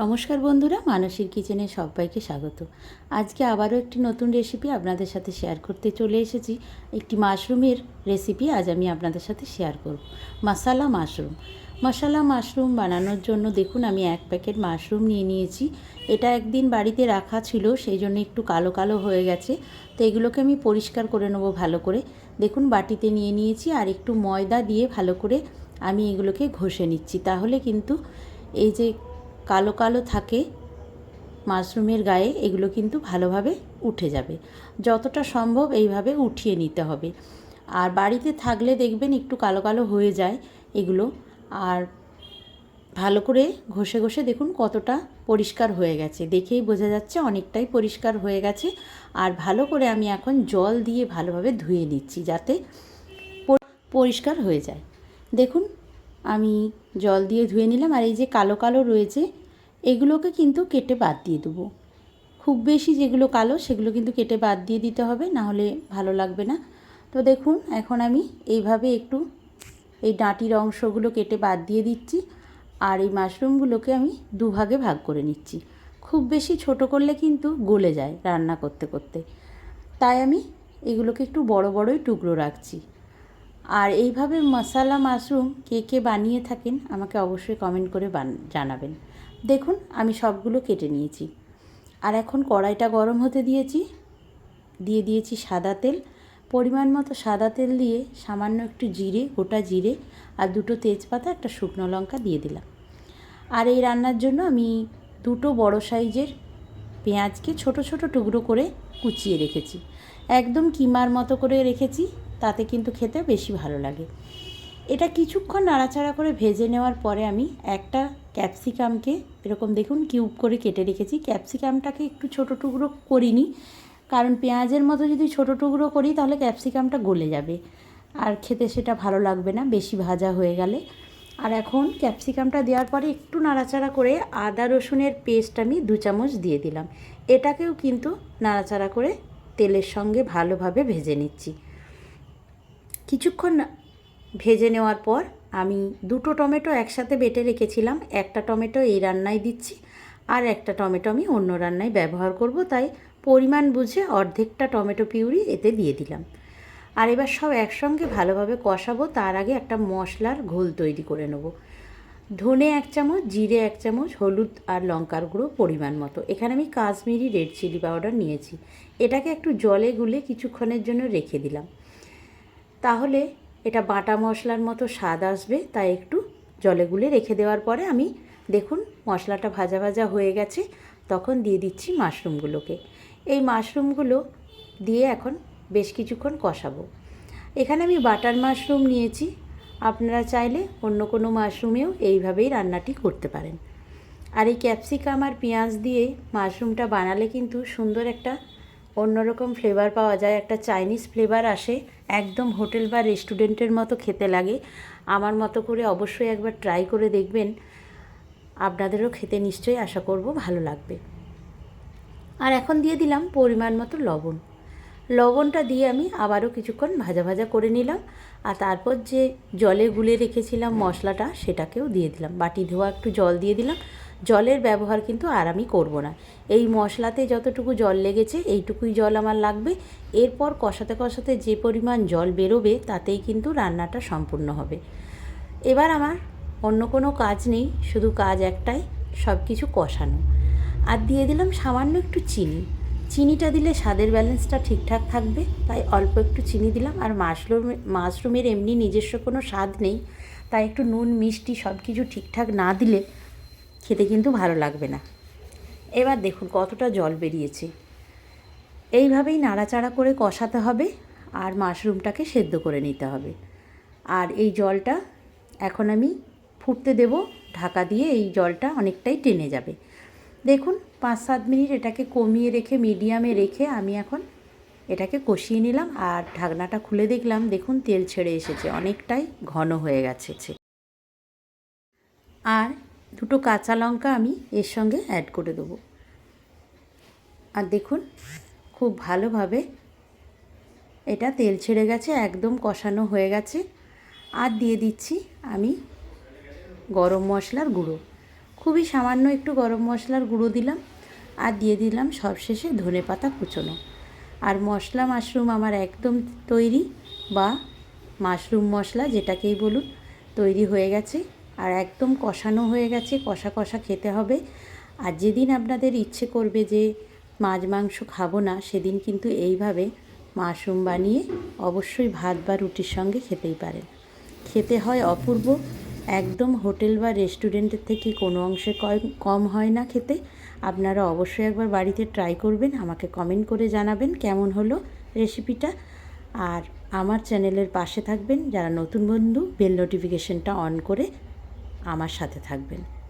নমস্কার বন্ধুরা, মানসীর কিচেনে সবাইকে স্বাগত। আজকে আবারও একটি নতুন রেসিপি আপনাদের সাথে শেয়ার করতে চলে এসেছি। একটি মাশরুমের রেসিপি আজ আমি আপনাদের সাথে শেয়ার করব। মশালা মাশরুম মশালা মাশরুম বানানোর জন্য দেখুন, আমি এক প্যাকেট মাশরুম নিয়ে নিয়েছি। এটা একদিন বাড়িতে রাখা ছিল, সেই জন্য একটু কালো কালো হয়ে গেছে। তো এগুলোকে আমি পরিষ্কার করে নেব ভালো করে। দেখুন, বাটিতে নিয়ে নিয়েছি আর একটু ময়দা দিয়ে ভালো করে আমি এগুলোকে ঘষে নিচ্ছি। তাহলে কিন্তু এই যে কালো কালো থাকে, মাশরুমের গায়ে এগুলো কিন্তু ভালোভাবে উঠে যাবে। যতটা সম্ভব এইভাবে উঠিয়ে নিতে হবে। আর বাড়িতে থাকলে দেখবেন একটু কালো কালো হয়ে যায় এগুলো। আর ভালো করে ঘষে ঘষে দেখুন কতটা পরিষ্কার হয়ে গেছে। দেখেই বোঝা যাচ্ছে অনেকটাই পরিষ্কার হয়ে গেছে। আর ভালো করে আমি এখন জল দিয়ে ভালোভাবে ধুয়ে নিচ্ছি যাতে পরিষ্কার হয়ে যায়। দেখুন আমি জল দিয়ে ধুয়ে নিলাম আর এই যে কালো কালো রয়েছে, এগুলোকে কিন্তু কেটে বাদ দিয়ে দেবো। খুব বেশি যেগুলো কালো, সেগুলো কিন্তু কেটে বাদ দিয়ে দিতে হবে, না হলে ভালো লাগবে না। তো দেখুন, এখন আমি এইভাবে একটু এই ডাঁটির অংশগুলো কেটে বাদ দিয়ে দিচ্ছি আর এই মাশরুমগুলোকে আমি দুভাগে ভাগ করে নিচ্ছি। খুব বেশি ছোট করলে কিন্তু গলে যায় রান্না করতে করতে। তাই আমি এগুলোকে একটু বড় বড়ই টুকরো রাখছি। আর এইভাবে মশালা মাশরুম কে কে বানিয়ে থাকেন আমাকে অবশ্যই কমেন্ট করে বান, জানাবেন। দেখুন, আমি সবগুলো কেটে নিয়েছি। আর এখন কড়াইটা গরম হতে দিয়েছি। দিয়ে দিয়েছি সাদা তেল। পরিমাণ মতো সাদা তেল দিয়ে সামান্য একটু জিরে, গোটা জিরে আর দুটো তেজপাতা, একটা শুকনো লঙ্কা দিয়ে দিলাম। আর এই রান্নার জন্য আমি দুটো বড় সাইজের পেঁয়াজকে ছোট ছোট টুকরো করে কুচিয়ে রেখেছি। একদম কিমার মতো করে রেখেছি। তাতে কিন্তু খেতে বেশি ভালো লাগে। এটা কিছুক্ষণ নাড়াচাড়া করে ভেজে নেওয়ার পরে আমি একটা ক্যাপসিকামকে এরকম দেখুন কিউব করে কেটে রেখেছি। ক্যাপসিকামটাকে একটু ছোট টুকরো করিনি, কারণ পেঁয়াজের মতো যদি ছোট টুকরো করি তাহলে ক্যাপসিকামটা গলে যাবে। আর খেতে সেটা ভালো লাগবে না, বেশি ভাজা হয়ে গেলে। আর এখন ক্যাপসিকামটা দেওয়ার পরে একটু নাড়াচাড়া করে আদা রসুনের পেস্ট আমি দু চামচ দিয়ে দিলাম। এটাকেও কিন্তু নাড়াচাড়া করে তেলের সঙ্গে ভালোভাবে ভেজে নিচ্ছি। কিছুক্ষণ ভেজে নেওয়ার পর আমি দুটো টমেটো একসাথে বেটে রেখেছিলাম। একটা টমেটো এই রান্নায় দিচ্ছি আর একটা টমেটো আমি অন্য রান্নায় ব্যবহার করব। তাই পরিমাণ বুঝে অর্ধেকটা টমেটো পিউরি এতে দিয়ে দিলাম। আর এবার সব একসঙ্গে ভালোভাবে কষাবো। তার আগে একটা মশলার ঘোল তৈরি করে নেব। ধনে এক চামচ, জিরে এক চামচ, হলুদ আর লঙ্কার গুঁড়ো পরিমাণ মতো। এখানে আমি কাশ্মীরি রেড চিলি পাউডার নিয়েছি। এটাকে একটু জলে গুলে কিছুক্ষণের জন্য রেখে দিলাম। তাহলে এটা বাটা মশলার মতো স্বাদ আসবে, তাই একটু জলে গুলে রেখে দেওয়ার পরে আমি দেখুন মশলাটা ভাজা ভাজা হয়ে গেছে, তখন দিয়ে দিচ্ছি মাশরুমগুলোকে। এই মাশরুমগুলো দিয়ে এখন বেশ কিছুক্ষণ কষাবো। এখানে আমি বাটার মাশরুম নিয়েছি, আপনারা চাইলে অন্য কোনো মাশরুমেও এইভাবেই রান্নাটি করতে পারেন। আর এই ক্যাপসিকাম আর পেঁয়াজ দিয়ে মাশরুমটা বানালে কিন্তু সুন্দর একটা অন্যরকম ফ্লেভার পাওয়া যায়, একটা চাইনিজ ফ্লেভার আসে, একদম হোটেল বা রেস্টুরেন্টের মতো খেতে লাগে। আমার মতো করে অবশ্যই একবার ট্রাই করে দেখবেন। আপনাদেরও খেতে নিশ্চয়ই আশা করব ভালো লাগবে। আর এখন দিয়ে দিলাম পরিমাণ মতো লবণ। লবণটা দিয়ে আমি আবারও কিছুক্ষণ ভাজা ভাজা করে নিলাম। আর তারপর যে জলে গুলে রেখেছিলাম মশলাটা, সেটাকেও দিয়ে দিলাম। বাটি ধোয়া একটু জল দিয়ে দিলাম। জলের ব্যবহার কিন্তু আর আমি করব না। এই মশলাতে যতটুকু জল লেগেছে, এইটুকুই জল আমার লাগবে। এরপর কষাতে কষাতে যে পরিমাণ জল বেরোবে, তাতেই কিন্তু রান্নাটা সম্পূর্ণ হবে। এবার আমার অন্য কোনো কাজ নেই, শুধু কাজ একটাই সব কিছু কষানো। আর দিয়ে দিলাম সামান্য একটু চিনি। চিনিটা দিলে স্বাদের ব্যালেন্সটা ঠিকঠাক থাকবে, তাই অল্প একটু চিনি দিলাম। আর মাশরুম, মাশরুমের এমনি নিজস্ব কোনো স্বাদ নেই, তাই একটু নুন, মিষ্টি সব কিছু ঠিকঠাক না দিলে খেতে কিন্তু ভালো লাগবে না। এবার দেখুন কতটা জল বেরিয়েছে। এইভাবেই নাড়াচাড়া করে কষাতে হবে আর মাশরুমটাকে সেদ্ধ করে নিতে হবে। আর এই জলটা এখন আমি ফুটতে দেব, ঢাকা দিয়ে এই জলটা অনেকটাই টেনে যাবে। দেখুন পাঁচ সাত মিনিট এটাকে কমিয়ে রেখে, মিডিয়ামে রেখে আমি এখন এটাকে কষিয়ে নিলাম আর ঢাকনাটা খুলে দেখলাম, দেখুন তেল ছেড়ে এসেছে, অনেকটাই ঘন হয়ে গেছে। আর দুটো কাঁচা লঙ্কা আমি এর সঙ্গে অ্যাড করে দেবো। আর দেখুন, খুব ভালোভাবে এটা তেল ছেড়ে গেছে, একদম কষানো হয়ে গেছে। আর দিয়ে দিচ্ছি আমি গরম মশলার গুঁড়ো। খুবই সামান্য একটু গরম মশলার গুঁড়ো দিলাম, আর দিয়ে দিলাম সবশেষে ধনে পাতা কুচোনো। আর মশলা মাশরুম আমার একদম তৈরি, বা মাশরুম মশলা যেটাকেই বলুন, তৈরি হয়ে গেছে। আর একদম কষানো হয়ে গেছে, কষা কষা খেতে হবে। আর যেদিন আপনাদের ইচ্ছে করবে যে মাছ মাংস খাব না, সেদিন কিন্তু এইভাবে মাশরুম বানিয়ে অবশ্যই ভাত বা রুটির সঙ্গে খেতেই পারেন। খেতে হয় অপূর্ব, একদম হোটেল বা রেস্টুরেন্টের থেকে কোনো অংশে কম- হয় না খেতে। আপনারা অবশ্যই একবার বাড়িতে ট্রাই করবেন, আমাকে কমেন্ট করে জানাবেন কেমন হলো রেসিপিটা। আর আমার চ্যানেলের পাশে থাকবেন যারা নতুন বন্ধু, বেল নোটিফিকেশনটা অন করে আমার সাথে থাকবেন।